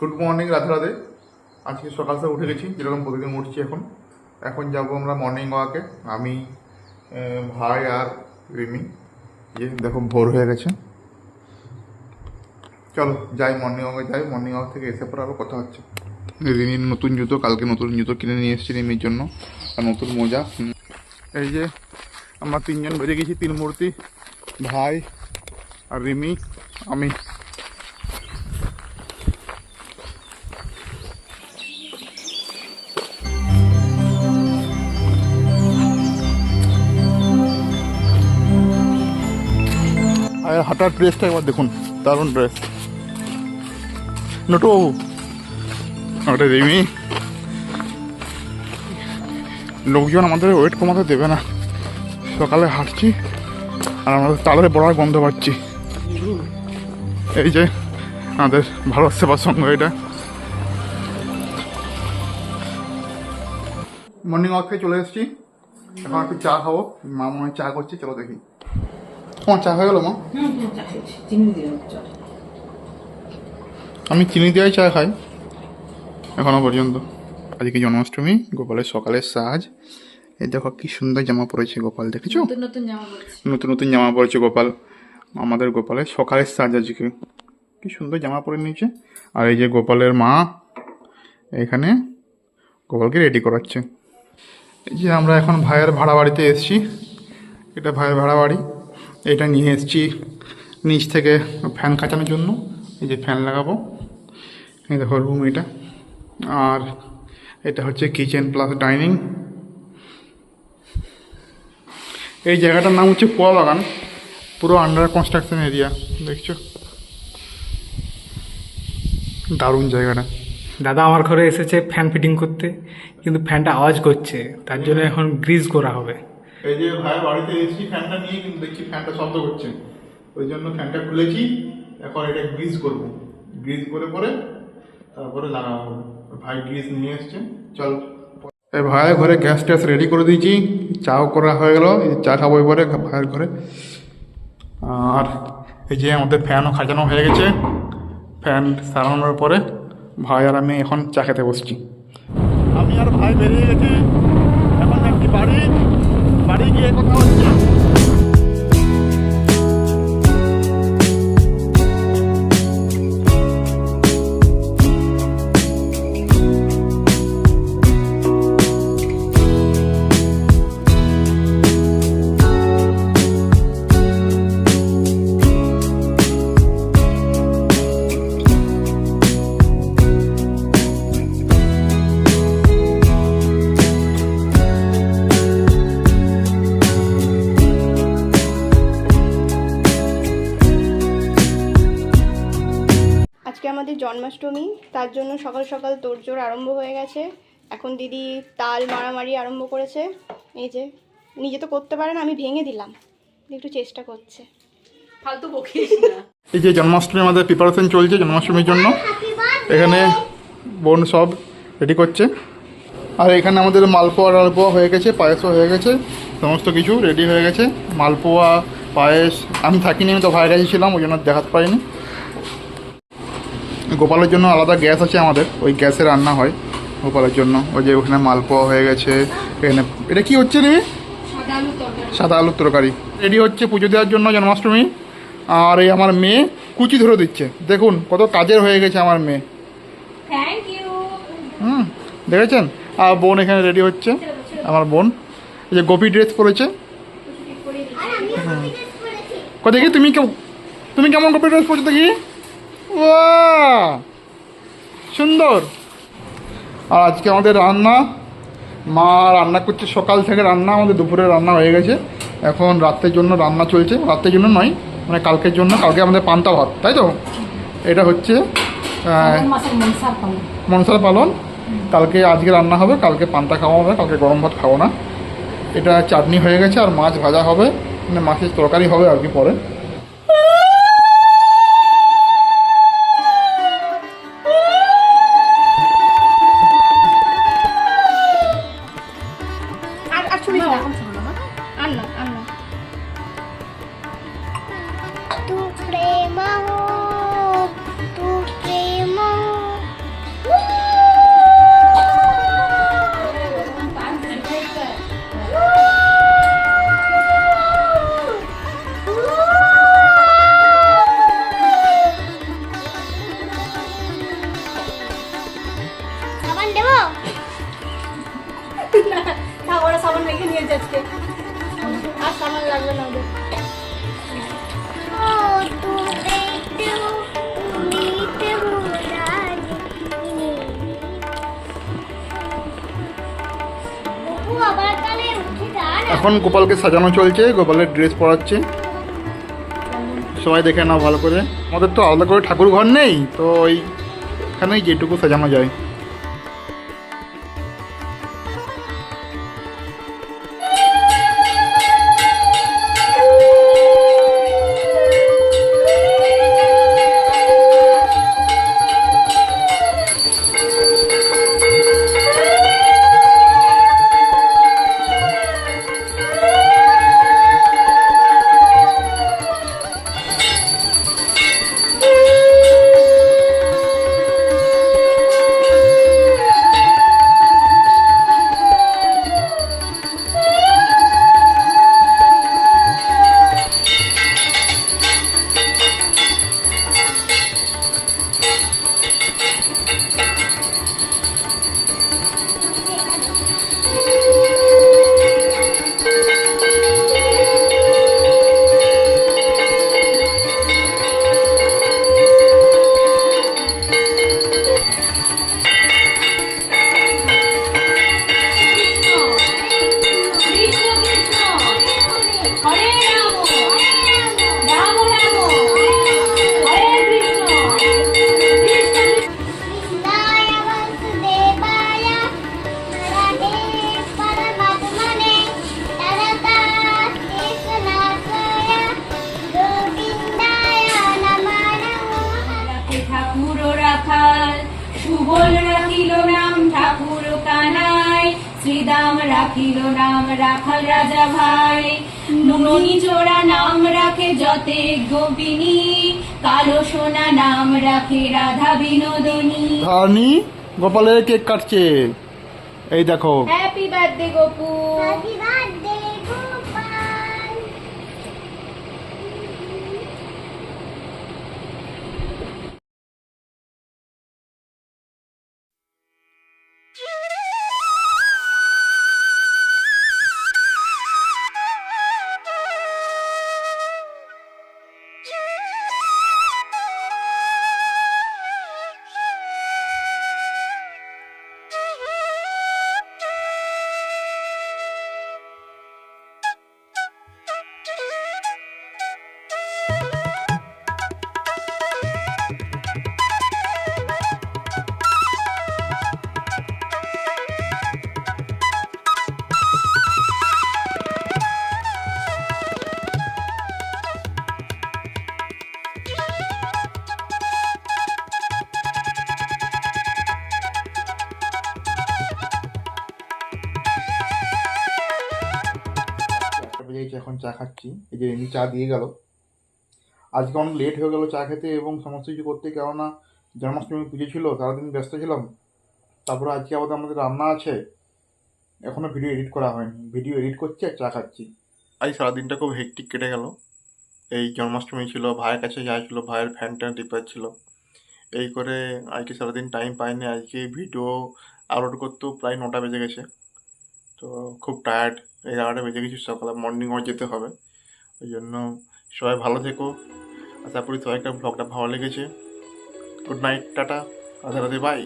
Good morning Radhe Radhe. আজকে সকাল সকাল উঠে গেছি, যেরকম প্রতিদিন উঠছি এখন। এখন যাব আমরা মর্নিং ওয়াকে আমি ভাই আর রিমি। যে দেখো, ভোর হয়ে গেছে। চলো, যাই মর্নিং ওয়াকে যাই। মর্নিং ওয়াক থেকে এসে পরে আরও কথা হচ্ছে। রিমির নতুন জুতো, কালকে নতুন জুতো কিনে নিয়ে এসেছি রিমির জন্য। আর নতুন মোজা। এই যে আমরা তিনজন বেরিয়ে গেছি তিন মূর্তি ভাই আর রিমি, আমি। হাঁটার ড্রেসটা একবার দেখুন। দারুণ ড্রেস নটু ওটা রিমি। লোকজন আমাদের ওয়েট কমাতে দেবে না। সকালে হাঁটছি, আর আমাদের তাড়াতাড়ি বড়ার গন্ধ পাচ্ছি। এই যে, আমাদের ভারত সেবা সংঘ এটা। মর্নিং ওয়াক চলে এসেছি। এখন একটু চা খাব। মা মনে চা করছে, চলো দেখি। তোমার চা হয়ে গেল মা। আমি চিনি দেওয়াই চা খাই এখনও পর্যন্ত। আজকে জন্মাষ্টমী গোপালের সকালের সাজ। এই দেখো কি সুন্দর জামা পরেছে গোপাল দেখেছ? নতুন নতুন জামা নতুন নতুন জামা পরেছে গোপাল। আমাদের গোপালের সকালের সাজ আজকে। কি সুন্দর জামা পরে নিয়েছে। আর এই যে গোপালের মা এখানে গোপালকে রেডি করাচ্ছে। এই যে আমরা এখন ভাইয়ের ভাড়া বাড়িতে এসেছি। এটা ভাইয়ের ভাড়া বাড়ি। এটা নিয়ে এসেছি নিচ থেকে ফ্যান কাচানোর জন্য। এই যে ফ্যান লাগাবো। এই দেখো রুম এটা। আর এটা হচ্ছে কিচেন প্লাস ডাইনিং এই জায়গাটার নাম হচ্ছে কুয়া বাগান। পুরো আন্ডার কনস্ট্রাকশন এরিয়া দেখছ? দারুণ জায়গাটা। দাদা, আমার ঘরে এসেছে ফ্যান ফিটিং করতে, কিন্তু ফ্যানটা আওয়াজ করছে। তার জন্য এখন গ্রিজ করা হবে। এই যে ভাইয়ের বাড়িতে এসেছি, ফ্যানটা নিয়ে কিন্তু দেখছি ফ্যানটা শব্দ করছে। ওই জন্য ফ্যানটা খুলেছি, এখন এটা গ্রিজ করব। গ্রিজ করে পরে তারপরে লাগাবো। ভাই গ্রিজ নিয়ে এসছে, চল। এই ভাইয়ের ঘরে গ্যাস ট্যাস রেডি করে দিয়েছি, চাও করা হয়ে গেল চা খাব এবারে ভাইয়ের ঘরে। আর এই যে আমাদের ফ্যানও খাজানো হয়ে গেছে, ফ্যান সারানোর পরে ভাই আর আমি এখন চা খেতে বসছি। আমি আর ভাই বেরিয়ে গেছি, এখন যাচ্ছি বাড়ি। বাড়ি গিয়ে কথা হচ্ছে আজকে আমাদের জন্মাষ্টমী তার জন্য সকাল সকাল তোড়জোড় আরম্ভ হয়ে গেছে। এখন দিদি তাল মারামারি আরম্ভ করেছে। এই যে নিজে তো করতে পারে না আমি ভেঙে দিলাম। একটু চেষ্টা করছে। ফালতু বকিস না। এই যে জন্মাষ্টমী আমাদের প্রিপারেশন চলছে জন্মাষ্টমীর জন্য। এখানে বোন সব রেডি করছে। আর এখানে আমাদের মালপোয়া টালপোয়া হয়ে গেছে পায়েসও হয়ে গেছে সমস্ত কিছু রেডি হয়ে গেছে। মালপোয়া পায়েস আমি থাকিনি আমি তো ভাইয়ের কাছে ছিলাম ওই জন্য দেখাতে পারিনি। গোপালের জন্য আলাদা গ্যাস আছে আমাদের ওই গ্যাসে রান্না হয় গোপালের জন্য। ওই যে ওখানে মালপোয়া হয়ে গেছে এখানে এটা কি হচ্ছে রে? সাদা আলুর তরকারি। রেডি হচ্ছে পুজো দেওয়ার জন্য জন্মাষ্টমী। আর এই আমার মেয়ে কুচি ধরে দিচ্ছে। দেখুন কত কাজের হয়ে গেছে আমার মেয়ে। হুম দেখেছেন? আর বোন এখানে রেডি হচ্ছে। আমার বোন। এই যে গোপী ড্রেস পরেছে। কত দেখি তুমি তুমি কেমন গোপী ড্রেস পরেছো দেখি! সুন্দর। আর আজকে আমাদের রান্না মা রান্না করছে সকাল থেকে রান্না আমাদের দুপুরে রান্না হয়ে গেছে। এখন রাত্রের জন্য রান্না চলছে। রাত্রের জন্য নয় মানে কালকের জন্য। কালকে আমাদের পান্তা ভাত তাই তো? এটা হচ্ছে মনসার পালন। মনসার পালন। কালকে আজকে রান্না হবে কালকে পান্তা খাওয়া হবে কালকে গরম ভাত খাব না। এটা চাটনি হয়ে গেছে আর মাছ ভাজা হবে। মানে মাছের তরকারি হবে আর কি পরে। নিয়েছে আজকে আর সামান লাগবে না ওদের। এখন গোপালকে সাজানো চলছে, গোপালের ড্রেস পরাচ্ছে। সবাই দেখে নাও ভালো করে। আমাদের তো আলাদা করে ঠাকুর ঘর নেই, তো ওই এখানেই যেটুকু সাজানো যায়। শ্রীদাম রাখিল নাম রাখাল রাজা ভাই। নুনি চোরা নাম রাখে যতে গোপিনী। কালো সোনা নাম রাখে রাধা বিনোদনী। গোপালের কেক কাটছে। এই দেখো। Happy birthday Gopu. এখন চা খাচ্ছি। এই যে এমনি চা দিয়ে গেল। আজকে অনেক লেট হয়ে গেল চা খেতে এবং সমস্ত কিছু করতে। কেননা জন্মাষ্টমী পুজো ছিল, সারাদিন ব্যস্ত ছিলাম। তারপরে আজকে আবার আমাদের রান্না আছে। এখনও ভিডিও এডিট করা হয়নি। ভিডিও এডিট করছি আর চা খাচ্ছি। আজ সারাদিনটা খুব হেকটিক কেটে গেল। এই জন্মাষ্টমী ছিল, ভাইয়ের কাছে যাচ্ছিল ভাইয়ের ফ্যান ট্যান রিপেয়ার ছিল। এই করে আজকে সারাদিন টাইম পাইনি। আজকে ভিডিও আপলোড করতেও প্রায় নটা বেজে গেছে। তো খুব টায়ার্ড এই এগারোটা বেজে গেছি, সকালে মর্নিং ওয়াক যেতে হবে। ওই জন্য সবাই ভালো থেকো। আশা করি সবাইকার ব্লগটা ভালো লেগেছে। Good night tata. Radhe bye